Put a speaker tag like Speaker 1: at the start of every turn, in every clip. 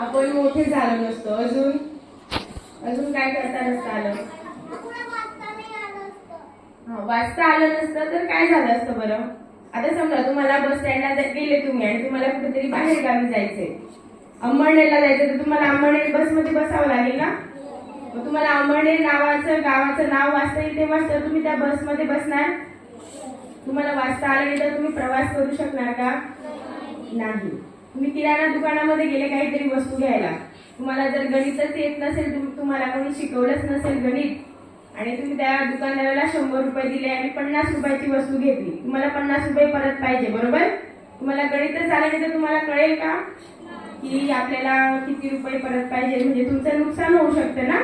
Speaker 1: आपण मोठे झालो नसतो. अजून? अजून काय करता नसतं आलं? हा, वाचता आलं नसतं तर काय झालं असतं बरं? आता समजा तुम्हाला बस स्टँडला जर गेले तुम्ही आणि तुम्हाला कुठेतरी बाहेर गावी जायचंय. अंमळनेरला जायचं तर तुम्हाला अंमळनेर बसमध्ये बसावं लागेल ना? मग तुम्हाला अंमळनेर नावाचं गावाचं नाव वाचता येईल तेव्हाच तर तुम्ही त्या बसमध्ये बसणार. तुम्हाला वाचता आलं नाही तर तुम्ही प्रवास करू शकणार का? नाही. तुम्ही किराणा दुकानामध्ये गेले काहीतरी वस्तू घ्यायला. तुम्हाला जर गणितच येत नसेल तुम- तुम्हाला कोणी शिकवलंच नसेल गणित आणि तुम्ही त्या दुकानदाराला शंभर रुपये दिले आणि पन्नास रुपयाची वस्तू घेतली तुम्हाला पन्नास रुपये परत पाहिजे बरोबर? तुम्हाला गणितच आलं नाही तर तुम्हाला कळेल का? की आपल्याला किती रुपये परत पाहिजे म्हणजे तुमचं नुकसान होऊ शकतं ना?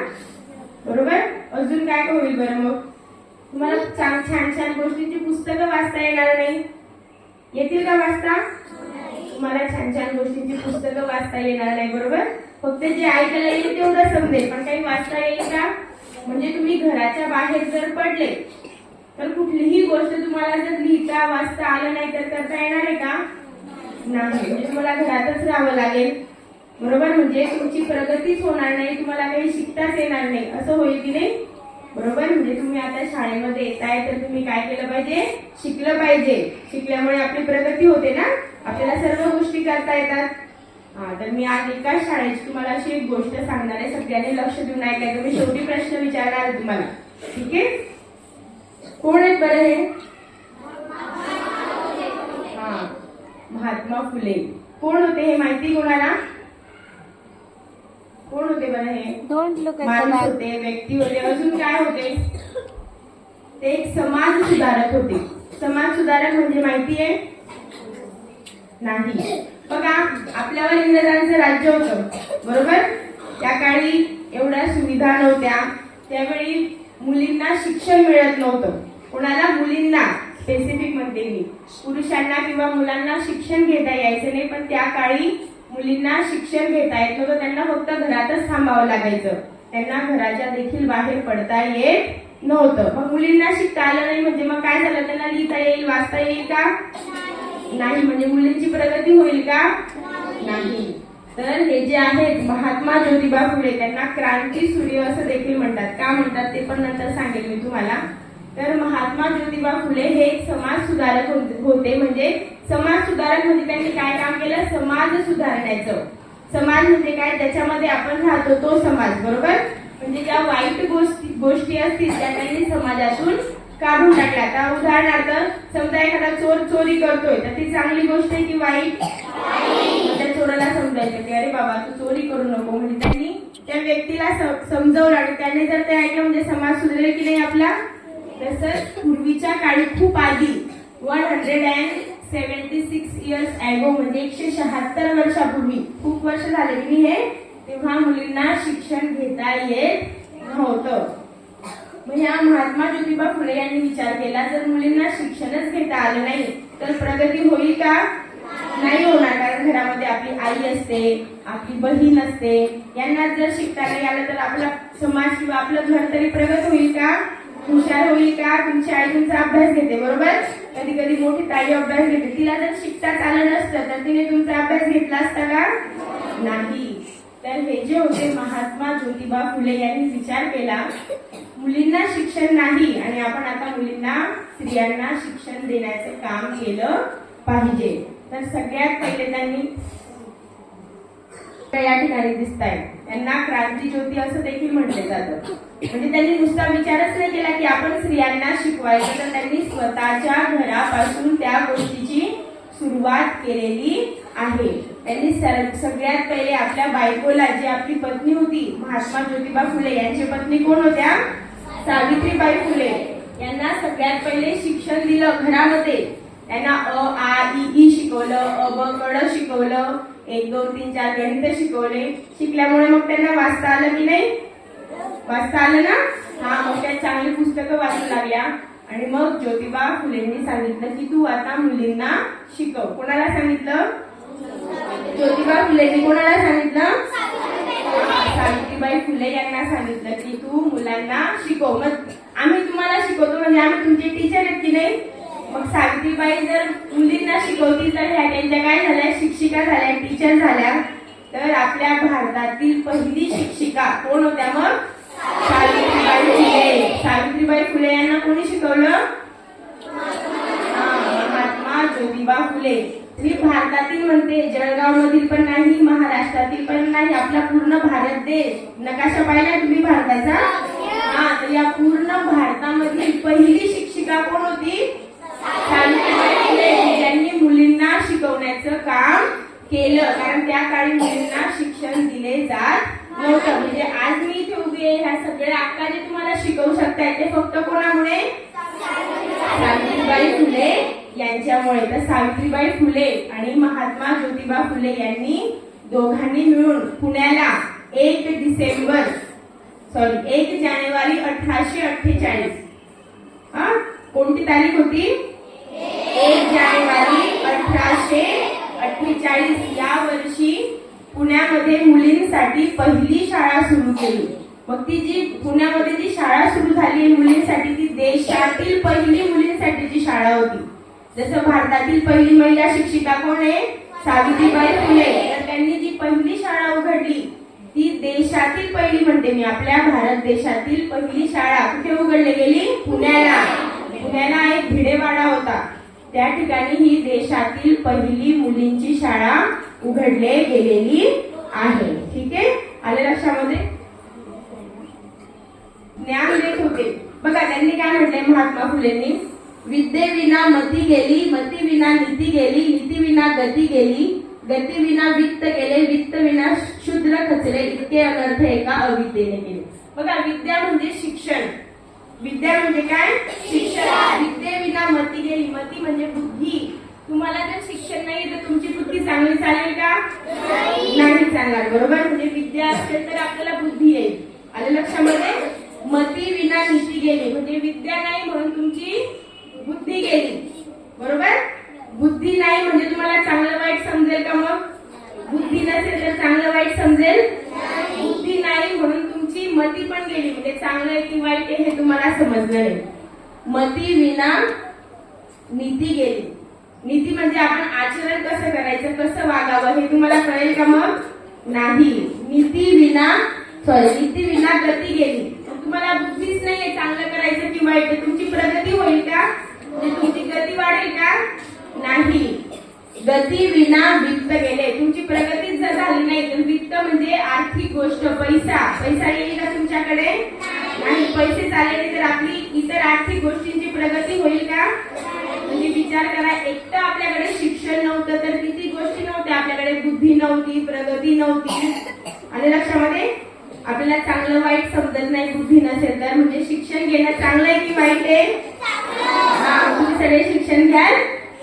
Speaker 1: बरोबर? अजून काय होईल बरं मग? तुम्हाला छान छान छान गोष्टींची पुस्तकं वाचता येणार नाही. येतील का वाचता? तुम्हाला छान छान गोष्टींची पुस्तकं वाचता येणार नाही बरोबर? फक्त जे ऐकायला येईल तेवढं समजेल पण काही वाचता येईल का? म्हणजे तुम्ही घराच्या बाहेर जर पडले तर कुठलीही गोष्ट तुम्हाला जर लिहिता वाचता आलं नाही तर करता येणार आहे का? नाही. म्हणजे तुम्हाला घरातच राहावं लागेल. बरोबर? म्हणजे तुमची प्रगतीच होणार नाही तुम्हाला काही शिकताच येणार नाही. असं होईल की नाही? बरोबर? म्हणजे तुम्ही आता शाळेमध्ये येताय तर तुम्ही काय केलं पाहिजे? शिकलं पाहिजे. शिकल्यामुळे आपली प्रगती होते ना? आपल्याला सर्व गोष्टी करता येतात. हा तर मी आज एका शाळेची तुम्हाला अशी एक गोष्ट सांगणार आहे. सगळ्यांनी लक्ष देऊन ऐकायचं मी शेवटी प्रश्न विचारणार आहे तुम्हाला. ठीक आहे? कोण आहेत बरं हे? हा महात्मा फुले. कोण होते हे माहिती कोणाला? कोण होते बरं हे? माणूस
Speaker 2: map.
Speaker 1: होते व्यक्ती होते अजून काय होते? ते एक समाज सुधारक होते. समाज सुधारक म्हणजे माहिती आहे? नाही. बघा आपल्यावर इंग्रजांचं राज्य होतं बरोबर? त्या काळी एवढ्या सुविधा नव्हत्या. त्यावेळी मुलींना शिक्षण मिळत नव्हतं. कोणाला? मुलींना. स्पेसिफिक म्हणते मी. पुरुषांना किंवा मुलांना शिक्षण घेता यायचं नाही पण त्या काळी मुलींना शिक्षण घेता येत नव्हतं त्यांना फक्त घरातच थांबावं लागायचं. त्यांना घराच्या देखील बाहेर पडता येत नव्हतं. मग मुलींना शिकता आलं नाही म्हणजे मग काय झालं? त्यांना लिहिता येईल वाचता येईल का? नाही. म्हणजे मुलींची प्रगती होईल का? नाही. तर हे जे आहेत महात्मा ज्योतिबा फुले त्यांना क्रांती सूर्य असं देखील म्हणतात. का म्हणतात ते पण नंतर सांगेल मी तुम्हाला. तर महात्मा ज्योतिबा फुले हे समाज सुधारक होते- म्हणजे समाज सुधारक म्हणजे त्यांनी काय काम केलं? समाज सुधारण्याचं. समाज म्हणजे काय? त्याच्यामध्ये आपण राहतो तो समाज बरोबर? म्हणजे ज्या वाईट गोष्टी गोष्टी असतील त्या त्यांनी समाजातून काढून टाकल्या. आता उदाहरणार्थ समजा एखादा चोर चोरी करतोय तर ती चांगली गोष्ट आहे की वाईट? त्या चोराला समजायचं की अरे बाबा तू चोरी करू नको. म्हणजे त्यांनी त्या व्यक्तीला समजवलं समजावलं आणि त्याने जर ते ऐकलं म्हणजे समाज सुधारेल की नाही आपला? तसंच पूर्वीच्या काळी खूप आधी one hundred and seventy six years ago म्हणजे एकशे शहात्तर वर्षापूर्वी खूप वर्ष झाले की हे? तेव्हा मुलींना शिक्षण घेता येत नव्हतं. मग ह्या महात्मा ज्योतिबा फुले यांनी विचार केला जर मुलींना शिक्षणच घेता आलं नाही तर प्रगती होईल का? नाही होणार कारण घरामध्ये आपली आई असते आपली बहीण असते. यांना जर शिकता नाही आलं तर आपला समाज किंवा आपलं घर तरी प्रगत होईल का? हुशार होईल का? तुमची आई तुमचा अभ्यास घेते बरोबर? कधी कधी मोठी ताई अभ्यास घेते. तिला जर शिकताच आलं नसतं तर तिने तुमचा अभ्यास घेतला असता का? नाही. तर हे जे होते महात्मा ज्योतिबा फुले यांनी विचार केला मुलींना शिक्षण नाही आणि आपण आता मुलींना स्त्रियांना शिक्षण देण्याचं काम केलं पाहिजे. तर सगळ्यात पहिले त्यांनी या ठिकाणी दिसत आहेत त्यांना क्रांती ज्योती असं देखील म्हटले जातं. म्हणजे त्यांनी नुसता विचारच नाही केला की आपण स्त्रियांना शिकवायचं. तर त्यांनी स्वतःच्या घरापासून त्या गोष्टीची सुरुवात केलेली आहे. त्यांनी सगळ्यात पहिले आपल्या बायकोला जी आपली पत्नी होती महात्मा ज्योतिबा फुले यांची पत्नी कोण होत्या? सावित्रीबाई फुले. यांना सगळ्यात पहिले शिक्षण दिलं घरामध्ये. त्यांना अ आ इ ई शिकवलं अ ब कड शिकवलं. एक दोन तीन चार गणित शिकवले. शिकल्यामुळे मग त्यांना वाचता आलं की नाही? वाचता आलं ना? हा मग त्या चांगली पुस्तकं वाचू लागल्या. आणि मग ज्योतिबा फुलेंनी सांगितलं की तू आता मुलींना शिकव. कोणाला सांगितलं? ज्योतिबा फुलेंनी कोणाला सांगितलं? सावित्रीबाई फुले यांना सांगितलं की तू मुलांना शिकव. मग आम्ही तुम्हाला शिकवतो म्हणजे आम्ही तुमचे टीचर आहेत की नाही? मग सावित्रीबाई जर मुलींना शिकवतील तर ह्या त्यांच्या काय झाल्या? शिक्षिका झाल्या टीचर झाल्या. तर आपल्या भारतातील पहिली शिक्षिका कोण होत्या मग? सावित्रीबाई फुले. सावित्रीबाई फुले यांना कोणी शिकवलं? महात्मा ज्योतिबा फुले. मी भारतातील म्हणते जळगाव मधील पण नाही महाराष्ट्रातील पण नाही आपला पूर्ण भारत देश. नकाशा पाहिला तुम्ही भारताचा? हा तर या पूर्ण भारतामधील पहिली शिक्षिका कोण होती? सावित्रीबाई फुले मुलींना शिकवण्याचं काम केलं कारण त्या काळी मुलींना शिक्षण दिले जात नव्हतं. म्हणजे आज मी इथे उभी आहे ह्या सगळ्या अक्का जे तुम्हाला शिकवू शकताय ते फक्त कोणामुळे? सावित्रीबाई फुले यांच्यामुळे. तर सावित्रीबाई फुले आणि महात्मा ज्योतिबा फुले यांनी दोघांनी मिळून पुण्याला एक डिसेंबर सॉरी एक जानेवारी अठराशे अठ्ठेचाळीस हा? कोणती तारीख होती? एक जानेवारी अठराशे अठ्ठेचाळीस या वर्षी पुण्यामध्ये मुलींसाठी पहिली शाळा सुरू केली. मग ती जी पुण्यामध्ये जी शाळा सुरू झाली मुलींसाठी ती देशातील पहिली मुलींसाठीची शाळा होती. जसं भारतातील पहिली महिला शिक्षिका कोण आहे? सावित्रीबाई फुले. तर त्यांनी जी पहिली शाळा उघडली ती देशातील पहिली म्हणते मी आपल्या भारत देशातील पहिली शाळा कुठे उघडली गेली? पुण्याला. पुण्याला एक भिडेवाडा होता. त्या ठिकाणी ही देशातील पहिली मुलींची शाळा उघडले गेलेली आहे. ठीक आहे? आले लक्षामध्ये? ज्ञान देत होते. बघा त्यांनी काय म्हटलंय महात्मा फुलेंनी? विद्येविना मती गेली मती विना नीती गेली नीती विना गती गेली गती विना वित्त गेले वित्त विना शूद्र खचले इतके अनर्थ एका अविद्येने केले. बघा विद्या म्हणजे शिक्षण. विद्या म्हणजे काय? शिक्षण विद्येविना मती गेली. मती म्हणजे बुद्धी. तुम्हाला जर शिक्षण नाही तर तुमची बुद्धी चांगली चालेल का? नाही चालणार. बरोबर? म्हणजे विद्या असेल तर आपल्याला बुद्धी येईल. आलं लक्षामध्ये? मती विना नीती गेली म्हणजे विद्या नाही म्हणून तुमची बुद्धी गेली बरोबर बुद्धी नाही म्हणजे तुम्हाला चांगलं वाईट समजेल का मग बुद्धी नसेल तर चांगलं वाईट समजेल बुद्धी नाही म्हणून तुमची मती पण गेली म्हणजे चांगलं आहे की वाईट आहे हे तुम्हाला समजलं नाही मती विना नीती गेली नीती म्हणजे आपण आचरण कसं करायचं कसं वागावं हे तुम्हाला कळेल का मग नाही नीती विना सॉरी नीती विना गती गेली मग तुम्हाला बुद्धीच नाहीये चांगलं करायचं की वाईट तर तुमची प्रगती होईल का म्हणजे तुमची गती वाढेल का नाही गती विना वित्त गेले तुमची प्रगतीच जर झाली नाही तर वित्त म्हणजे आर्थिक गोष्ट पैसा पैसा येईल का तुमच्याकडे नाही पैसे चालले नाही तर आपली इतर आर्थिक गोष्टींची प्रगती होईल का म्हणजे विचार करा एकटं आपल्याकडे शिक्षण नव्हतं तर किती गोष्टी नव्हत्या आपल्याकडे बुद्धी नव्हती प्रगती नव्हती आणि लक्षामध्ये आपल्याला चांगलं वाईट समजत नाही बुद्धी नसेल तर म्हणजे शिक्षण घेणं चांगलं आहे की वाईट आहे हा तुम्ही सगळे शिक्षण घ्याल.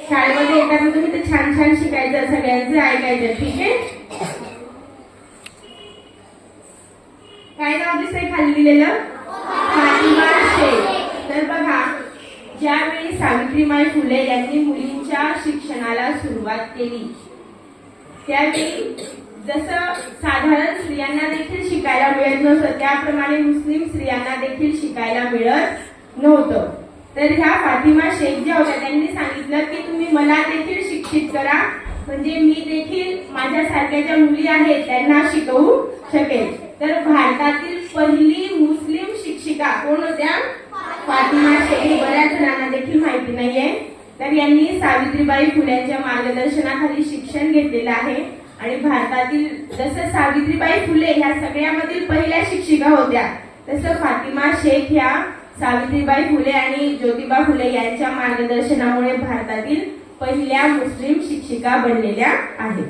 Speaker 1: शाळेमध्ये येताना तुम्ही ते छान छान शिकायचं सगळ्यांचं ऐकायचं ठीक आहे? काय नाव दिसतंय खाली दिलेलं फातिमा शेख. तर बघा ज्यावेळी सावित्रीबाई फुले यांनी मुलींच्या शिक्षणाला सुरुवात केली त्यावेळी जसं साधारण स्त्रियांना देखील शिकायला मिळत नव्हतं त्याप्रमाणे मुस्लिम स्त्रियांना देखील शिकायला मिळत नव्हतं. तर ह्या फातिमा शेख ज्या होत्या त्यांनी सांगितलं की तुम्ही मला देखील शिक्षित करा. म्हणजे मी देखील माझ्यासारख्या ज्या मुली आहेत त्यांना शिकवू शकेल तर भारतातील पहिली मुस्लिम शिक्षिका कोण होत्या? फातिमा शेख हे बऱ्याच जणांना देखील माहिती नाहीये. तर यांनी सावित्रीबाई फुल्यांच्या मार्गदर्शनाखाली शिक्षण घेतलेलं आहे. आणि भारतातील जसं सावित्रीबाई फुले ह्या सगळ्यामधील पहिल्या शिक्षिका होत्या तसं फातिमा शेख ह्या सावित्रीबाई फुले आणि ज्योतिबा फुले यांच्या मार्गदर्शनामुळे भारतातील पहिल्या मुस्लिम शिक्षिका बनलेल्या आहेत.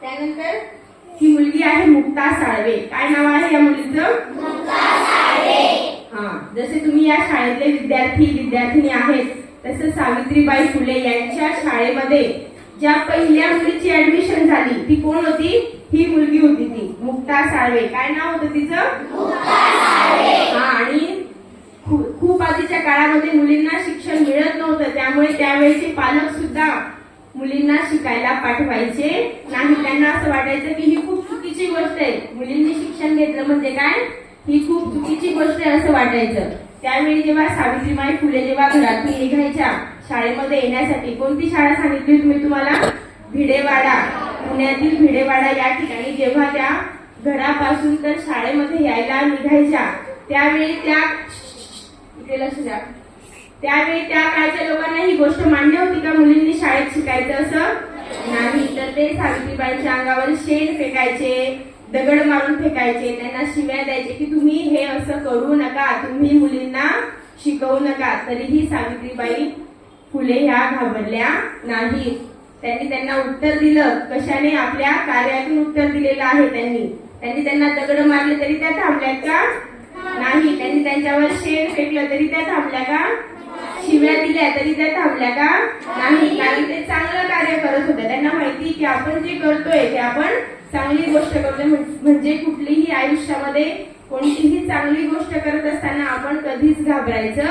Speaker 1: त्यानंतर ही मुलगी आहे मुक्ता साळवे. काय नाव आहे या मुलीचं? हा जसे तुम्ही या शाळेतले विद्यार्थी विद्यार्थिनी आहेत तसं सावित्रीबाई फुले यांच्या शाळेमध्ये ज्या पहिल्या मुलीची ऍडमिशन झाली ती कोण होती? ही मुलगी होती ती. मुक्ता साळवे. काय नाव होतं तिचं? हा आणि खूप आधीच्या काळामध्ये मुलींना शिक्षण मिळत नव्हतं. त्यामुळे त्यावेळेचे पालक सुद्धा मुलींना शिकायला पाठवायचे नाही. त्यांना असं वाटायचं की ही खूप चुकीची गोष्ट आहे. मुलींनी शिक्षण घेतलं म्हणजे काय? ही खूप चुकीची गोष्ट आहे असं वाटायचं. त्यावेळी जेव्हा सावित्रीबाई फुले जेव्हा घरातून निघायच्या शाळेमध्ये येण्यासाठी कोणती शाळा सांगितली मी तुम्हाला? भिडेवाडा पुण्यातील भिडेवाडा या ठिकाणी जेव्हा त्या घरापासून तर शाळेमध्ये यायला निघायच्या त्यावेळी त्या इथे लक्ष द्या. त्यावेळी त्या काळच्या लोकांना ही गोष्ट मान्य होती का? मुलींनी शाळेत शिकायचं असं नाही. तर ते सावित्रीबाईंच्या अंगावर शेण फेकायचे दगड मारून फेकायचे त्यांना शिव्या द्यायचे की तुम्ही हे असं करू नका तुम्ही मुलींना शिकवू नका. तरीही सावित्रीबाई फुले ह्या घाबरल्या नाही त्यांनी त्यांना उत्तर दिलं. कशाने? आपल्या कार्यातून उत्तर दिलेलं आहे त्यांनी. त्यांनी त्यांना दगड मारले तरी त्या थांबल्या का? नाही. त्यांनी त्यांच्यावर शेण फेकलं तरी त्या थांबल्या का? शिव्या दिल्या तरी त्या थांबल्या का? नाही. कारण ते चांगलं कार्य करत होते. त्यांना माहिती की आपण जे करतोय ते आपण चांगली गोष्ट करतोय. म्हणजे कुठलीही आयुष्यामध्ये कोणतीही चांगली गोष्ट करत असताना आपण कधीच घाबरायचं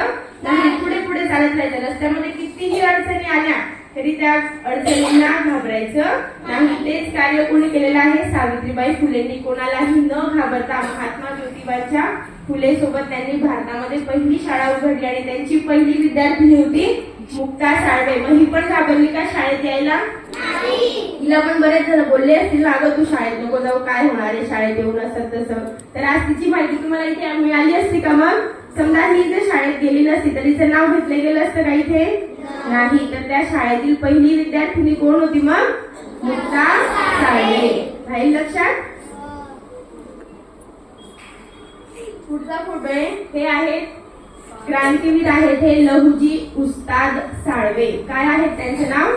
Speaker 1: नाही. पुढे पुढे चालत राहायचं. रस्त्यामध्ये कितीही अडचणी आल्या तरी त्या अडचणींना घाबरायचं नाही. तेच कार्य कोणी केलेलं आहे? सावित्रीबाई फुलेंनी कोणालाही न घाबरता महात्मा ज्योतिबाच्या फुले सोबत त्यांनी भारतामध्ये पहिली शाळा उघडली आणि त्यांची पहिली विद्यार्थिनी होती मुक्ता साळवे. मग ही पण घाबरली का शाळेत यायला? तिला पण बरेच जण बोलले असतील अगं तू शाळेत नको जाऊ. काय होणार आहे? शाळेत येऊन असं तसं. तर आज तिची माहिती तुम्हाला इथे मिळाली असती का मग? समजा ही जर शाळेत गेली नसती तर तिचं नाव घेतलं गेलं असतं का इथे? नाही. तर त्या शाळेतील पहिली विद्यार्थिनी कोण होती मग? मुक्ता साळवे. राहील लक्षात? पुढचा फोटो आहे. हे आहेत क्रांतीवीर आहेत. हे लहुजी उस्ताद साळवे. काय आहेत त्यांचे नाव?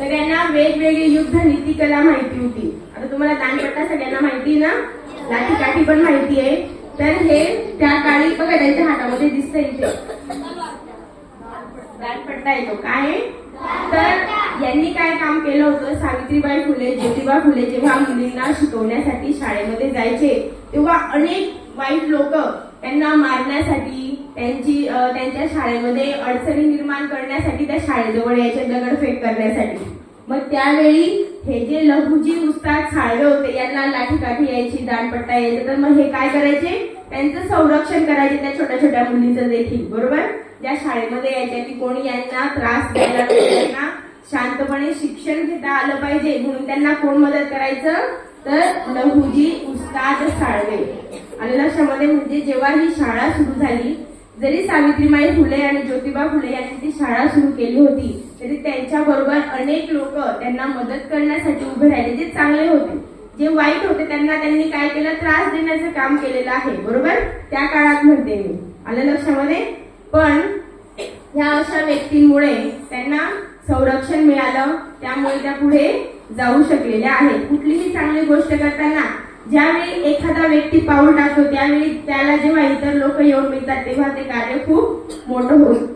Speaker 1: तर यांना वेगवेगळी युद्ध नीती कला माहिती होती. आता तुम्हाला दांडपट्टा सगळ्यांना माहिती ना? लाठी पण माहिती आहे. तर हे त्या काळी बघा त्यांच्या हातामध्ये दिसतंय इथे पडता येतो काय तर यांनी काय काम केलं होतं? सावित्रीबाई फुले ज्योतिबा फुले जेव्हा मुलींना शिकवण्यासाठी शाळेमध्ये जायचे तेव्हा अनेक वाईट लोक त्यांना मारण्यासाठी त्यांची त्यांच्या शाळेमध्ये अडचणी निर्माण करण्यासाठी त्या शाळेजवळ यायचे दगडफेक करण्यासाठी. मग त्यावेळी हे जे लघुजी उस्ताद साळवे होते यांना लाठी काठी यायची दांडपट्टा यायचे. तर मग हे काय करायचे? त्यांचं संरक्षण करायचे त्या छोट्या छोट्या मुलींचं देखील बरोबर? ज्या शाळेमध्ये यायच्या की कोणी यांना त्रास द्यायला त्यांना शांतपणे शिक्षण घेता आलं पाहिजे. म्हणून त्यांना कोण मदत करायचं? तर लहुजी उस्ताद साळवे. आणि लक्षामध्ये म्हणजे जेव्हा ही शाळा सुरू झाली जरी सावित्रीबाई फुले आणि ज्योतिबा फुले यांनी ती शाळा सुरू केली होती तरी त्यांच्या बरोबर अनेक लोक त्यांना मदत करण्यासाठी उभे राहिले. जे चांगले होते. जे वाईट होते त्यांना त्यांनी काय केलं? त्रास देण्याचं काम केलेलं आहे. बरोबर? त्या काळात म्हणते मी. आलं लक्षामध्ये? पण ह्या अशा व्यक्तींमुळे त्यांना संरक्षण मिळालं. त्यामुळे त्या पुढे जाऊ शकलेल्या आहेत. कुठलीही चांगली गोष्ट करताना ज्यावेळी एखादा व्यक्ती पाऊल टाकतो त्यावेळी त्याला जेव्हा इतर लोक येऊन मिळतात तेव्हा ते कार्य खूप मोठं होत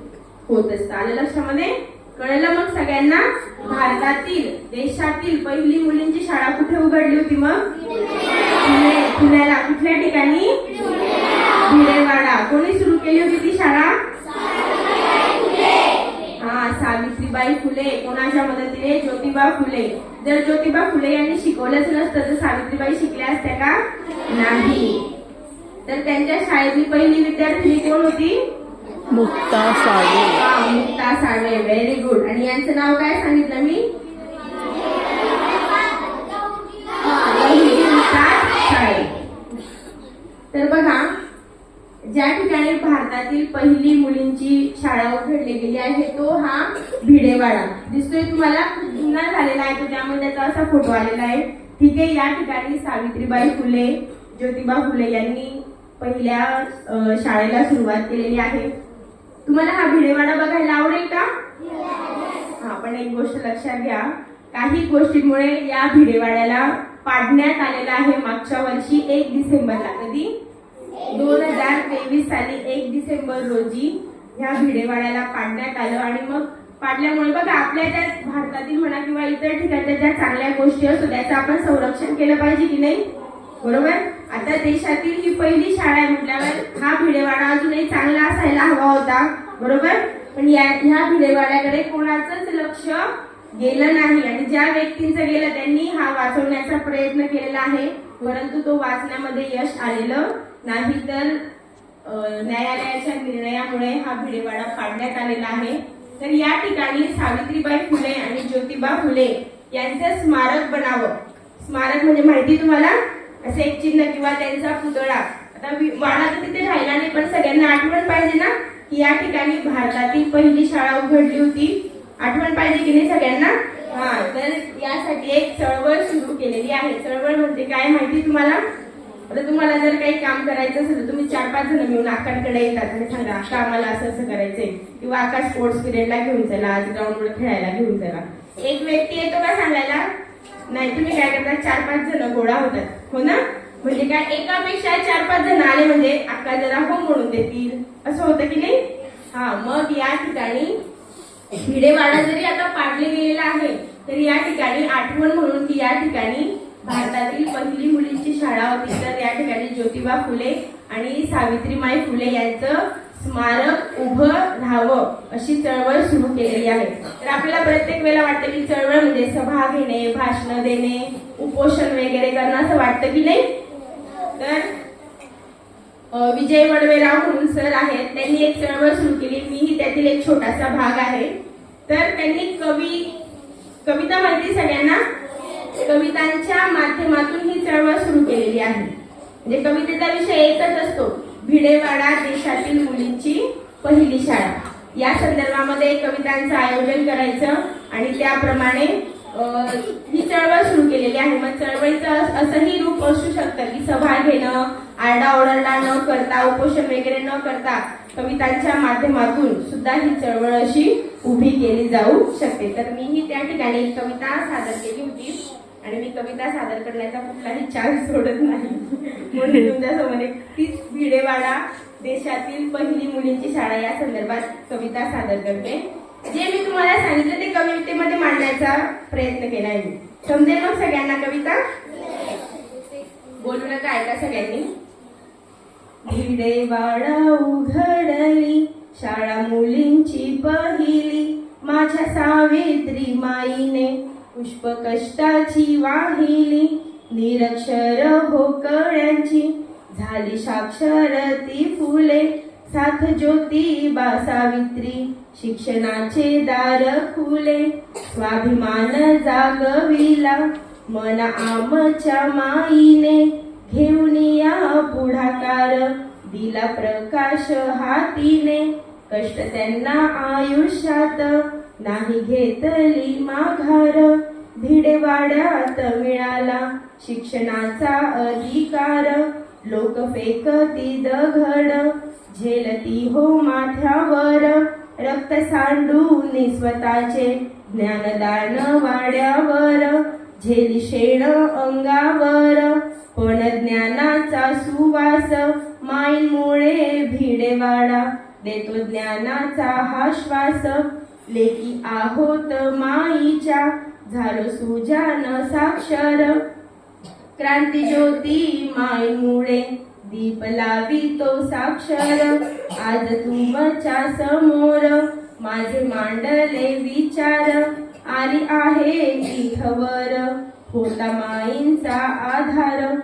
Speaker 1: होत असतं. आलं लक्षामध्ये? कळलं मग सगळ्यांना? भारतातील देशातील पहिली मुलींची शाळा कुठे उघडली होती मग? पुणे. पुण्याला. कुठल्या ठिकाणी? भिडेवाडा. कोणी सुरू केली होती ती शाळा? हा सावित्रीबाई फुले. कोणाच्या मदतीने? ज्योतिबा फुले. जर ज्योतिबा फुले यांनी शिकवलंच नसतं तर सावित्रीबाई शिकल्या असत्या का? नाही. तर त्यांच्या शाळेतली पहिली विद्यार्थिनी कोण होती?
Speaker 2: मुक्ता साळवे
Speaker 1: हा, मुक्ता साळवे व्हेरी गुड आणि यांचं नाव काय सांगितलं मी? तर बघा ज्या ठिकाणी भारतातील पहिली मुलींची शाळा उघडली गेली आहे तो हा भिडेवाडा. दिसतोय तुम्हाला जुना झालेला आहे तो त्यामुळे त्याचा असा फोटो आलेला आहे. ठीक आहे या ठिकाणी सावित्रीबाई फुले ज्योतिबा फुले यांनी पहिल्या शाळेला सुरुवात केलेली आहे. तुम्हाला हा भिडेवाडा बघायला आवडेल का? हा पण एक गोष्ट लक्षात घ्या. काही गोष्टींमुळे या भिडेवाड्याला पाडण्यात आलेला आहे मागच्या वर्षी एक डिसेंबरला. कधी? दोन हजार तेवीस साली एक डिसेंबर रोजी ह्या भिडेवाड्याला पाडण्यात आलं आणि मग पाडल्यामुळे बघा आपल्या ज्या भारतातील म्हणा किंवा इतर ठिकाणच्या ज्या चांगल्या गोष्टी असतो त्याचं आपण संरक्षण केलं पाहिजे की नाही? बरोबर? आता देशातील ही पहिली शाळा आहे म्हटल्यावर हा भिडेवाडा अजूनही चांगला असायला हवा होता बरोबर? पण या ह्या भिडेवाड्याकडे कोणाचंच लक्ष गेलं नाही आणि ज्या व्यक्तींचं गेलं त्यांनी हा वाचवण्याचा प्रयत्न केलेला आहे परंतु तो वाचण्यामध्ये यश आलेलं नाही तर न्यायालयाच्या निर्णयामुळे हा भिडेवाडा पाडण्यात आलेला आहे. तर या ठिकाणी सावित्रीबाई फुले आणि ज्योतिबा फुले यांचं स्मारक बनावं. स्मारक म्हणजे माहिती तुम्हाला? असं एक चिन्ह किंवा त्यांचा पुतळा. आता वाडा तर तिथे राहिला नाही पण सगळ्यांना आठवण पाहिजे ना की या ठिकाणी भारतातील पहिली शाळा उघडली होती. आठवण पाहिजे की नाही सगळ्यांना? हा तर यासाठी एक चळवळ सुरू केलेली आहे. चळवळ म्हणजे काय माहिती तुम्हाला? आता तुम्हाला जर काही काम करायचं असेल तर तुम्ही चार पाच जण मिळून आकांकडे येतात. आणि सांगा आका आम्हाला असं असं करायचंय. किंवा आका स्पोर्ट्स पिरियडला घेऊन चला आज ग्राउंडवर खेळायला घेऊन चला. एक व्यक्ती येतो का सांगायला? नाही तुम्ही काय करता? चार पाच जण गोळा होतात. हो ना? म्हणजे काय? एकापेक्षा चार पाच जण आले म्हणजे आका जरा हो म्हणून देतील. असं होतं की नाही? हा मग या ठिकाणी भिडेवाडा जरी आता पाडले गेलेला आहे तरी या ठिकाणी आठवण म्हणून की या ठिकाणी भारतातील पहिली मुलींची शाळा होती तर या ठिकाणी ज्योतिबा फुले आणि सावित्रीमाई फुले यांचं स्मारक उभं राहावं अशी चळवळ सुरू केलेली आहे. तर आपल्याला प्रत्येक वेळेला वाटतं की चळवळ म्हणजे सभा घेणे भाषण देणे उपोषण वगैरे करणं असं वाटतं की नाही? तर विजय वडवेराव म्हणून सर आहेत. त्यांनी एक चळवळ सुरू केली. मीही त्यातील एक छोटासा भाग आहे. तर त्यांनी कवी कविता माहिती सगळ्यांना कवितांच्या माध्यमातून ही चळवळ सुरू केलेली आहे. म्हणजे कवितेचा विषय एकच असतो भिडेवाडा देशातील मुलींची पहिली शाळा. या संदर्भामध्ये कवितांचं आयोजन करायचं आणि त्याप्रमाणे ही चळवळ सुरू केलेली आहे. मग चळवळीचं असंही रूप असू शकतं की सभा घेणं आरडाओरडा न करता उपोषण वगैरे न करता कवितांच्या माध्यमातून सुद्धा ही चळवळ अशी उभी केली जाऊ शकते. तर मीही त्या ठिकाणी कविता सादर केली होती. आणि मी कविता सादर करण्याचा कुठलाही चान्स सोडत नाही. म्हणून तुमच्यासमोर एक तीच भिडेवाडा देशातील पहिली मुलींची शाळा या संदर्भात कविता सादर करते. जे मी तुम्हाला सांगितलं ते कवितेमध्ये मांडण्याचा प्रयत्न केला आहे समजेल मग सगळ्यांना कविता? बोलू नका ऐका सगळ्यांनी. भिडेवाडा उघडली शाळा मुलींची पहिली. माझ्या सावित्री माईने पुष्प कष्टाची वाहिली निरक्षर भोकळ्यांची. झाली झाली साक्षरती फुले साथ ज्योतिबा सावित्री. शिक्षणाचे दार खुले स्वाभिमान जागविला. मन आमच्या माईने घेऊन या पुढाकार. दिला प्रकाश हातीने. कष्ट त्यांना आयुष्यात नाही घेतली माघार. भिडेवाड्यात मिळाला शिक्षणाचा अधिकार. लोक फेकती दगड झेलती हो माथ्यावर. रक्त सांडून स्वतःचे ज्ञानदान वाड्यावर. झेली शेण अंगावर. पण ज्ञानाचा सुवास माईमुळे भिडेवाडा देतो ज्ञानाचा हा श्वास. लेकी आहोत माईच्या झालो सुजान साक्षर. क्रांती ज्योती माईमुळे दीप लावितो साक्षर. आज तुमच्यासमोर माझे मांडले विचार. आली आहे इथवर होता माईंचा आधार.